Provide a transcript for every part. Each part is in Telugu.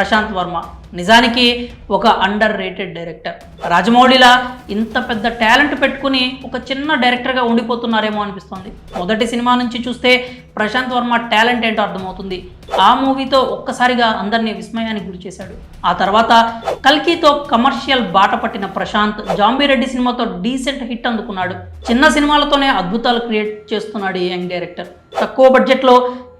ప్రశాంత్ వర్మ. నిజానికి ఒక అండర్ రేటెడ్ డైరెక్టర్ రాజమౌళిలా ఇంత పెద్ద టాలెంట్ పెట్టుకుని ఒక చిన్న డైరెక్టర్గా ఉండిపోతున్నారేమో అనిపిస్తుంది. మొదటి సినిమా నుంచి చూస్తే ప్రశాంత్ వర్మ టాలెంట్ ఏంటో అర్థమవుతుంది. ఆ మూవీతో ఒక్కసారిగా అందరినీ విస్మయానికి గురి చేశాడు. ఆ తర్వాత కల్కీతో కమర్షియల్ బాట పట్టిన ప్రశాంత్ జాంబీరెడ్డి సినిమాతో డీసెంట్ హిట్ అందుకున్నాడు. చిన్న సినిమాలతోనే అద్భుతాలు క్రియేట్ చేస్తున్నాడు ఈ యంగ్ డైరెక్టర్ తక్కువ బడ్జెట్లో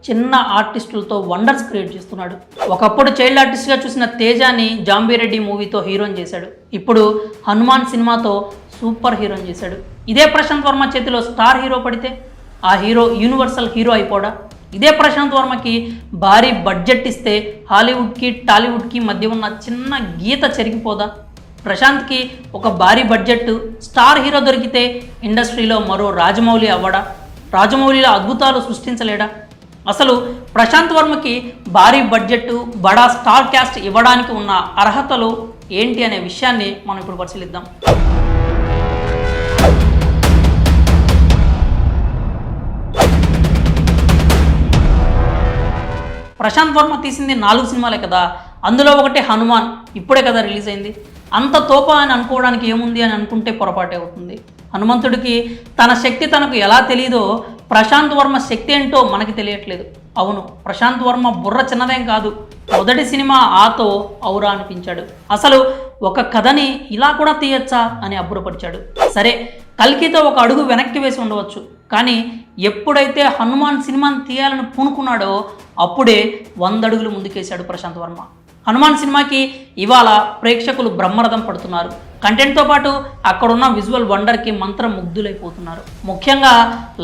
చిన్న ఆర్టిస్టులతో వండర్స్ క్రియేట్ చేస్తున్నాడు. ఒకప్పుడు చైల్డ్ ఆర్టిస్ట్గా చూసిన తేజాని జాంబీరెడ్డి మూవీతో హీరోయిన్ చేశాడు. ఇప్పుడు హనుమాన్ సినిమాతో సూపర్ హీరోయిన్ చేశాడు. ఇదే ప్రశాంత్ వర్మ చేతిలో స్టార్ హీరో పడితే ఆ హీరో యూనివర్సల్ హీరో అయిపోడా? ఇదే ప్రశాంత్ వర్మకి భారీ బడ్జెట్ ఇస్తే హాలీవుడ్కి టాలీవుడ్కి మధ్య ఉన్న చిన్న గీత చెరిగిపోదా? ప్రశాంత్కి ఒక భారీ బడ్జెట్ స్టార్ హీరో దొరికితే ఇండస్ట్రీలో మరో రాజమౌళి అవ్వడా? రాజమౌళిలో అద్భుతాలు సృష్టించలేడా? అసలు ప్రశాంత్ వర్మకి భారీ బడ్జెట్ బడా స్టార్ క్యాస్ట్ ఇవ్వడానికి ఉన్న అర్హతలు ఏంటి అనే విషయాన్ని మనం ఇప్పుడు పరిశీలిద్దాం. ప్రశాంత్ వర్మ తీసింది నాలుగు సినిమాలే కదా అందులో ఒకటి హనుమాన్ ఇప్పుడే కదా రిలీజ్ అయింది. అంత తోప అని అనుకోవడానికి ఏముంది అని అనుకుంటే పొరపాటే అవుతుంది. హనుమంతుడికి తన శక్తి తనకు ఎలా తెలియదో ప్రశాంత్ వర్మ శక్తి ఏంటో మనకి తెలియట్లేదు. అవును ప్రశాంత్ వర్మ బుర్ర చిన్నదేం కాదు. మొదటి సినిమా ఆతో ఔరా అనిపించాడు. అసలు ఒక కథని ఇలా కూడా తీయచ్చా అని అబ్బురపరిచాడు. సరే కల్కితో ఒక అడుగు వెనక్కి వేసి ఉండవచ్చు. కానీ ఎప్పుడైతే హనుమాన్ సినిమాని తీయాలని పూనుకున్నాడో అప్పుడే వంద అడుగులు ముందుకేశాడు ప్రశాంత్ వర్మ. హనుమాన్ సినిమాకి ఇవాళ ప్రేక్షకులు బ్రహ్మరథం పడుతున్నారు. కంటెంట్తో పాటు అక్కడున్న విజువల్ వండర్కి మంత్రం ముగ్ధులైపోతున్నారు. ముఖ్యంగా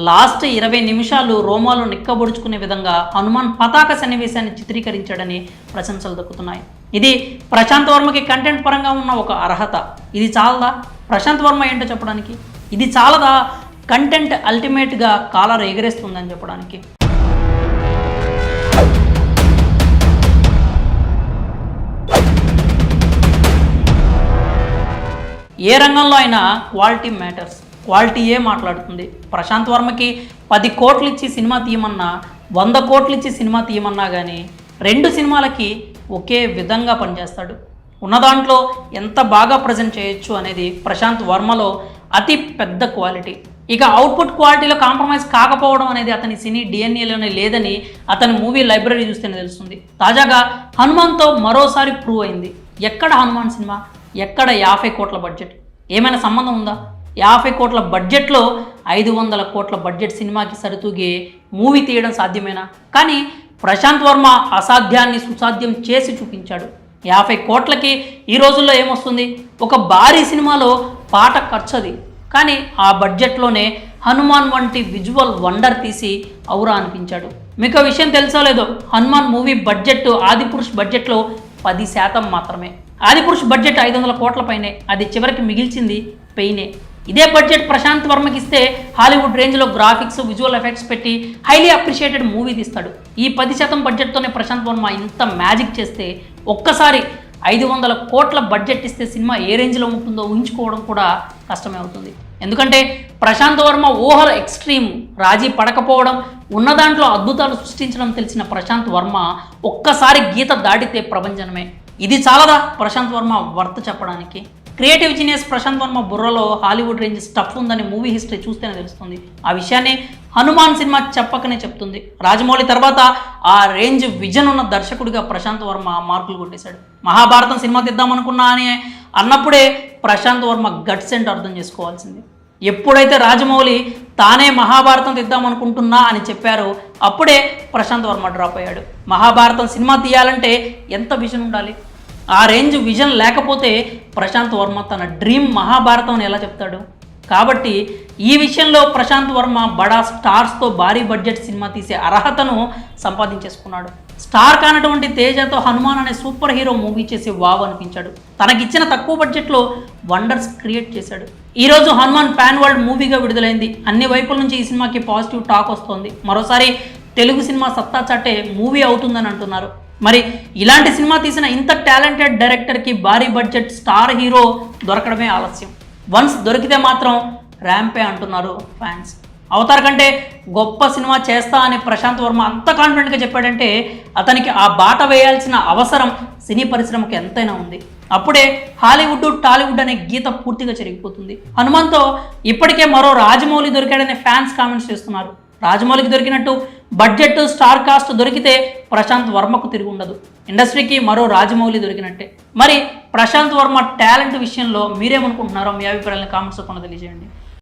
లాస్ట్ ఇరవై నిమిషాలు రోమాలు నిక్కబొడుచుకునే విధంగా హనుమాన్ పతాక సన్నివేశాన్ని చిత్రీకరించాడని ప్రశంసలు దక్కుతున్నాయి. ఇది ప్రశాంత్ వర్మకి కంటెంట్ పరంగా ఉన్న ఒక అర్హత. ఇది చాలదా? ప్రశాంత్ వర్మ ఏంటో చెప్పడానికి? ఇది చాలదా? కంటెంట్ అల్టిమేట్గా కాలర్ ఎగరేస్తుందని చెప్పడానికి. ఏ రంగంలో అయినా క్వాలిటీ మ్యాటర్స్. క్వాలిటీయే మాట్లాడుతుంది? ప్రశాంత్ వర్మకి పది కోట్లు ఇచ్చి సినిమా తీయమన్నా వంద కోట్లు ఇచ్చి సినిమా తీయమన్నా కానీ రెండు సినిమాలకి ఒకే విధంగా పనిచేస్తాడు. ఉన్న దాంట్లో ఎంత బాగా ప్రజెంట్ చేయొచ్చు అనేది ప్రశాంత్ వర్మలో అతి పెద్ద క్వాలిటీ. ఇక అవుట్పుట్ క్వాలిటీలో కాంప్రమైజ్ కాకపోవడం అనేది అతని సినీ డిఎన్ఏలోనే లేదని అతని మూవీ లైబ్రరీ చూస్తేనే తెలుస్తుంది. తాజాగా హనుమాన్తో మరోసారి ప్రూవ్ అయింది. ఎక్కడ హనుమాన్ సినిమా? ఎక్కడ యాభై కోట్ల బడ్జెట్? ఏమైనా సంబంధం ఉందా? యాభై కోట్ల బడ్జెట్లో ఐదు వందల కోట్ల బడ్జెట్ సినిమాకి సరితూగే మూవీ తీయడం సాధ్యమేనా? కానీ ప్రశాంత్ వర్మ అసాధ్యాన్ని సుసాధ్యం చేసి చూపించాడు. యాభై కోట్లకి ఈ రోజుల్లో ఏమొస్తుంది? ఒక భారీ సినిమాలో పాట ఖర్చది. కానీ ఆ బడ్జెట్లోనే హనుమాన్ వంటి విజువల్ వండర్ తీసి ఔరా అనిపించాడు. మీకు ఆ విషయం తెలుసో లేదో? హనుమాన్ మూవీ బడ్జెట్ ఆదిపురుష్ బడ్జెట్లో పది శాతం మాత్రమే. ఆదిపురుష్ బడ్జెట్ ఐదు వందల కోట్ల పైనే. అది చివరికి మిగిల్చింది పెయినే ఇదే బడ్జెట్ ప్రశాంత్ వర్మకి ఇస్తే హాలీవుడ్ రేంజ్లో గ్రాఫిక్స్ విజువల్ ఎఫెక్ట్స్ పెట్టి హైలీ అప్రిషియేటెడ్ మూవీ తీస్తాడు. ఈ పది శాతం బడ్జెట్తోనే ప్రశాంత్ వర్మ ఇంత మ్యాజిక్ చేస్తే ఒక్కసారి ఐదు వందల కోట్ల బడ్జెట్ ఇస్తే సినిమా ఏ రేంజ్లో ఉంటుందో ఊహించుకోవడం కూడా కష్టమే అవుతుంది. ఎందుకంటే ప్రశాంత్ వర్మ ఊహల ఎక్స్ట్రీమ్ రాజీ పడకపోవడం ఉన్న దాంట్లో అద్భుతాలు సృష్టించడం తెలిసిన ప్రశాంత్ వర్మ ఒక్కసారి గీత దాటితే ప్రపంచమే ఇది చాలదా ప్రశాంత్ వర్మ వర్త చెప్పడానికి? క్రియేటివ్ జీనియస్ ప్రశాంత్ వర్మ బుర్రలో హాలీవుడ్ రేంజ్ స్టఫ్ ఉందని మూవీ హిస్టరీ చూస్తేనే తెలుస్తుంది. ఆ విషయాన్ని హనుమాన్ సినిమా చెప్పకనే చెప్తుంది. రాజమౌళి తర్వాత ఆ రేంజ్ విజన్ ఉన్న దర్శకుడిగా ప్రశాంత్ వర్మ మార్కులు కొట్టేశాడు. మహాభారతం సినిమా తీద్దామనుకున్నా అని అన్నప్పుడే ప్రశాంత్ వర్మ గట్స్ ఏంటో అర్థం చేసుకోవాల్సింది. ఎప్పుడైతే రాజమౌళి తానే మహాభారతం తీద్దామనుకుంటున్నా అని చెప్పారో అప్పుడే ప్రశాంత్ వర్మ డ్రాప్ అయ్యాడు. మహాభారతం సినిమా తీయాలంటే ఎంత విజన్ ఉండాలి? ఆ రేంజ్ విజన్ లేకపోతే ప్రశాంత్ వర్మ తన డ్రీమ్ మహాభారతం అని ఎలా చెప్తాడు? కాబట్టి ఈ విషయంలో ప్రశాంత్ వర్మ బడా స్టార్స్తో భారీ బడ్జెట్ సినిమా తీసే అర్హతను సంపాదించేసుకున్నాడు. స్టార్ కానటువంటి తేజతో హనుమాన్ అనే సూపర్ హీరో మూవీ చేసి వావ్ అనిపించాడు. తనకిచ్చిన తక్కువ బడ్జెట్లో వండర్స్ క్రియేట్ చేశాడు. ఈరోజు హనుమాన్ ప్యాన్ వరల్డ్ మూవీగా విడుదలైంది. అన్ని వైపుల నుంచి ఈ సినిమాకి పాజిటివ్ టాక్ వస్తోంది. మరోసారి తెలుగు సినిమా సత్తా చాటే మూవీ అవుతుందని అంటున్నారు. మరి ఇలాంటి సినిమా తీసిన ఇంత టాలెంటెడ్ డైరెక్టర్కి భారీ బడ్జెట్ స్టార్ హీరో దొరకడమే ఆలస్యం. వన్స్ దొరికితే మాత్రం ర్యాంపే అంటున్నారు ఫ్యాన్స్. అవతార్ కంటే గొప్ప సినిమా చేస్తా అని ప్రశాంత్ వర్మ అంత కాన్ఫిడెంట్గా చెప్పాడంటే అతనికి ఆ బాట వేయాల్సిన అవసరం సినీ పరిశ్రమకు ఎంతైనా ఉంది. అప్పుడే హాలీవుడ్ టాలీవుడ్ అనే గీత పూర్తిగా చెరిగిపోతుంది. హనుమాన్తో ఇప్పటికే మరో రాజమౌళి దొరికాడనే ఫ్యాన్స్ కామెంట్స్ చేస్తున్నారు. రాజమౌళికి దొరికినట్టు బడ్జెట్ స్టార్ కాస్ట్ దొరికితే ప్రశాంత్ వర్మకు తిరిగి ఉండదు. ఇండస్ట్రీకి మరో రాజమౌళి దొరికినట్టే. మరి ప్రశాంత్ వర్మ టాలెంట్ విషయంలో మీరేమనుకుంటున్నారో మీ అభిప్రాయాలను కామెంట్స్ రూపంలో తెలియజేయండి.